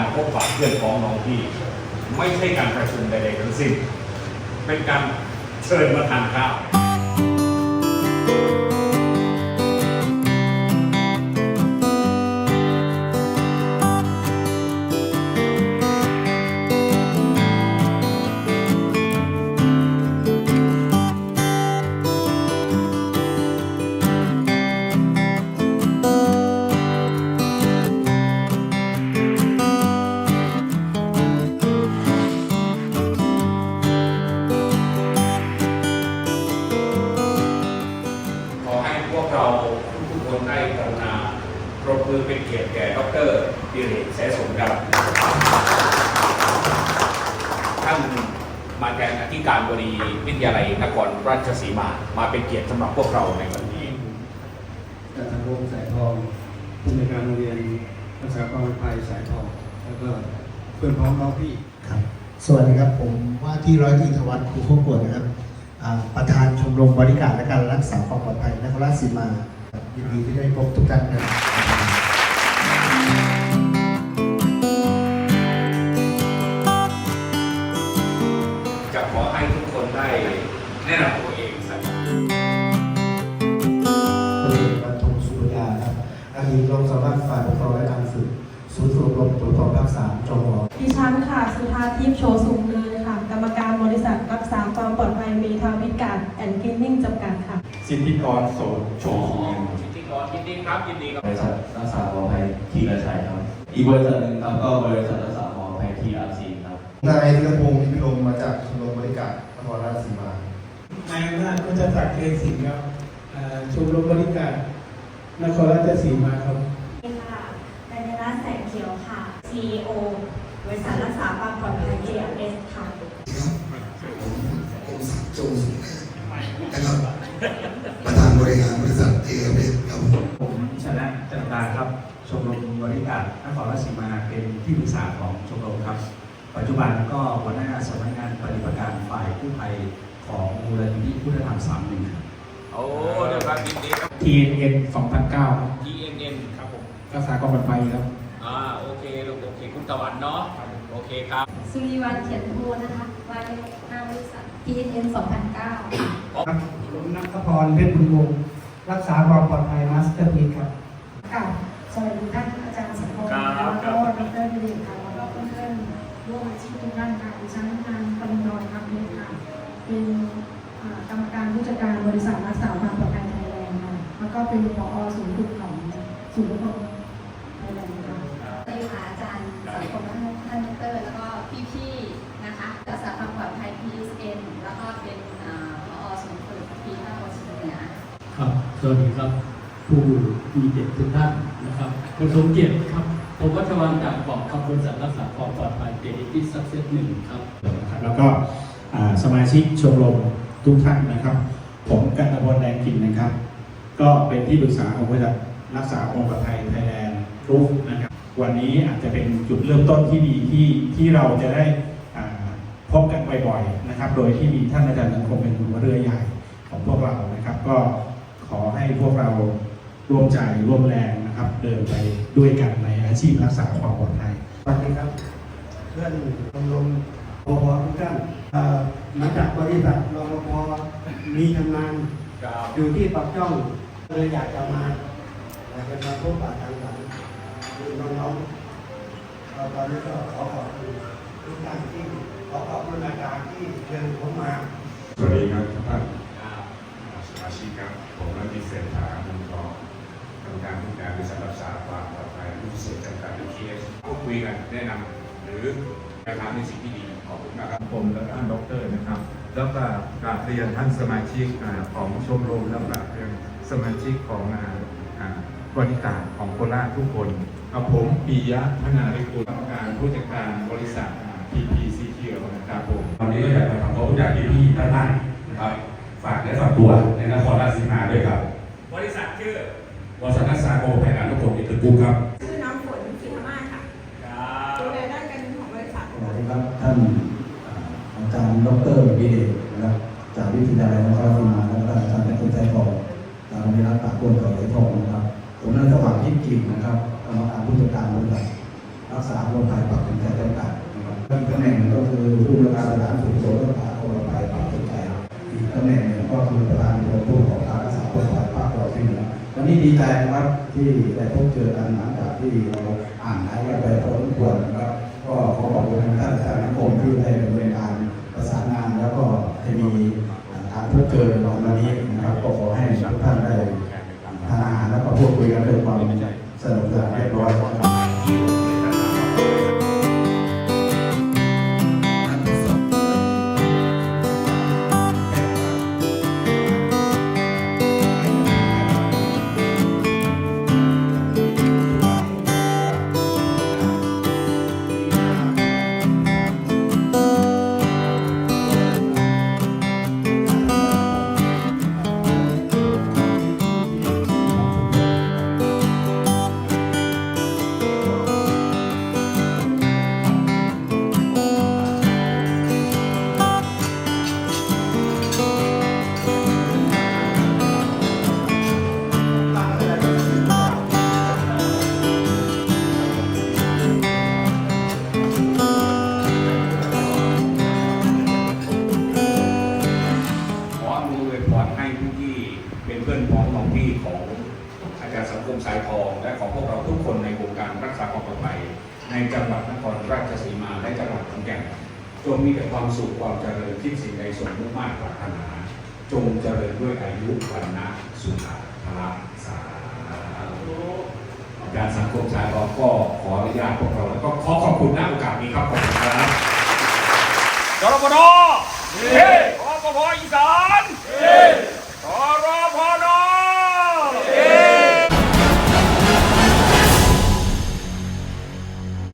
การพบปะเพื่อนพ้องน้องพี่ ไม่ใช่การประชุมใดๆทั้งสิ้น เป็นการเชิญมาทานข้าว รดิเรกแสสมครับท่านมาแทนอธิการบดีวิทยาลัยนครราชสีมา มาเป็นเกียรติสำหรับพวกเราในวันนี้จากทางวงสายทองผู้ในการโรงเรียนรักษาความปลอดภัยสายทอง แล้วก็เพื่อนพ้องน้องพี่ครับสวัสดีครับผมว่าที่ร้อยตรีธวัฒน์ครูข้กวดนะครับประธานชมรมบริการและการรักษาความปลอดภัยนครราชสีมายินดีที่ได้พบทุกท่านครับ อดีตรองสารวัตรฝ่ายปกครองและการฝึกศูนย์ฝึกอบรมตรวจสอบภาคสามจวดิฉันค่ะ สุธาทิพย์โชสูงเนินค่ะ กรรมการบริษัทรักษาความปลอดภัยเมทาวิการแอนด์คลีนนิ่งจำกัดค่ะ สิทธิกรโสดโชว์เงินพิธีกรยินดีครับยินดีครับบริษัทรักษาความปลอดภัยทีละชัยครับ อีกบริษัทหนึ่งครับก็บริษัทรักษาความปลอดภัยทีอาร์ซีครับ นายธีรพงศ์นิพิรมมาจากชมรมบริการนครราชสีมานายอำนาจก็จะสักดิ์เกยสิงห์ครับอ่าชมรมบริการ นครราชสีมาครับค่ะนายรัตน์แสงเขียวค่ะ CEO บริษัทรักษาความปลอดภัย JRS ค่ะผมศักดิ์จงสุขนะครับประธานบริหารบริษัทเอเอครับผมผมชนะจันตาครับ ชมรมบริการนครราชสีมาเป็นที่ปรึกษาของชมรมครับ ปัจจุบันก็หัวหน้าสำนักงานปฏิบัติการฝ่ายกู้ภัยของมูลนิธิพุทธธรรมสามหนึ่งครับ โอ้เดี๋ยวครับยินดีครับ TNN 2009 TNN ครับผมรักษาความปลอดภัยครับ อ่าโอเคลูกโอเคคุณตะวันเนาะโอเคครับ สุริวันเขียนโทนะคะวายหน้าบริษัท TNN 2009 ครับผมนัทพรเพชรบุญวงศ์รักษาความปลอดภัยมาสเตอร์พีครับ ค่ะสวัสดีท่านอาจารย์สังคมครับ แล้วก็ดรดิเรกค่ะ เป็นผอศูนย์ฝึกของศูนย์ฝึกของไทยแลนด์ค่ะสวัสดีค่ะอาจารย์สังคมและท่านดรแล้วก็พี่ๆนะคะรักษาความปลอดภัย PSN แล้วก็เป็นอ่าผอศูนย์ฝึกพีภาคตะวันออกเฉียงเหนือครับสวัสดีครับผู้มีเกียรติทุกท่านนะครับคุณสมเกียรติครับผมวัชวันจากบอกคำบริษัทรักษาความปลอดภัยเดลิทิสักเซสหนึ่งครับนะครับแล้วก็อ่าสมาชิกชมรมทุกท่านนะครับ ผมกันตพลแดงกินนะครับ ก็เป็นที่ปรึกษาของบริษัทรักษาความปลอดภัยไทยแลนด์รูฟนะครับวันนี้อาจจะเป็นจุดเริ่มต้นที่ดีที่ที่เราจะได้อ่าพบกันบ่อยๆนะครับ โดยที่มีท่านอาจารย์สังคมเป็นหัวเรือใหญ่ของพวกเรานะครับ ก็ขอให้พวกเราร่วมใจร่วมแรงนะครับ เดินไปด้วยกันในอาชีพรักษาความปลอดภัยสวัสดีครับ เพื่อนชมรมปพทุกท่านเอ่อมาจากบริษัทรปภมีทำงานครับอยู่ที่ปักช่อง เลยอยากจะมาอยากจะมาพบปะทางหลังดูน้องๆเอ่อตอนนี้ก็ขอขอบคุณทุกท่านที่ขอขอบคุณอาจารย์ที่เชิญผมมาสวัสดีครับทุกท่านครับสมาชิกครับผมรัตติเศรษฐาบุญทองกรรมการผู้การบริษัทรักษาความปลอดภัยผู้พิเศษจำกัด BTS พูดคุยกันแนะนำหรือไปทำในสิ่งที่ดีขอบคุณมากครับผมและท่านดรนะครับ แล้วก็กราบเรียนท่านสมาชิกอ่าของชมรมและกราบเรียน สมาชิกของอ่าอ่าบริการของโคราชทุกคนกับผมปียะพนาริกุลกรรมการผู้จัดการบริษัทอ่า PPCQ นะครับผมวันนี้ก็อยากมาทำความรู้จักพี่ๆท่านๆนะครับฝากและฝากตัวในนครราชสีมาด้วยครับ บริษัทชื่อบริษัทรักษาโอภายการทุกคนอินเตอร์กรุ๊ปครับชื่อน้ำฝนกิตมาศค่ะครับดูแลด้านการเงินของบริษัทสวัสดีครับท่านอ่าอาจารย์ดรวิเดชนะครับจากวิทยาลัยนครราชสีมาแล้วก็อาจารย์เป็นคนใจทองจากโรงเรี ยรัตน์ปากคนกับเหรียญทองนะครับผมนั้นระหว่างทิพย์กินนะครับกรรมการผู้จัดการบริษัทรักษาคนไทยปากเป็นใจจำกัดนะครับตำแหน่งก็คือผู้บริการสถานสุขโสภาโรงพยาบาลปากเป็นใจอีกตำแหน่งหนึ่งก็คือประธานโรงผู้ของการรักษาโรงพยาบาลปากเราที่นือวันนี้ดีใจนะครับที่ได้พบเจอกันหลังจากที่เราอ่านหายกันไปพอสมควรนะครับก็ขอบอกคุณท่านอาจารย์คมที่ได้ คุยกันด้วยความสนุกสนานเรียบร้อย ของอาจารย์สังคมสายทอง และของพวกเราทุกคนในวงการรักษาความปลอดภัยในจังหวัดนครราชสีมาและจังหวัดขอนแก่นจงมีแต่ความสุขความเจริญคิดสิ่งใดสมมุ่งมา่ปรารถนา จงเจริญด้วยอายุวันนะสุขภาพสาธุอาจารย์สังคมสายทองก็ขออนุญาตพวกเราแล้วก็ขอขอบคุณณโอกาสนี้ครับขอบคุณครับจรปนเฮ้ขอปภอีสานเฮ้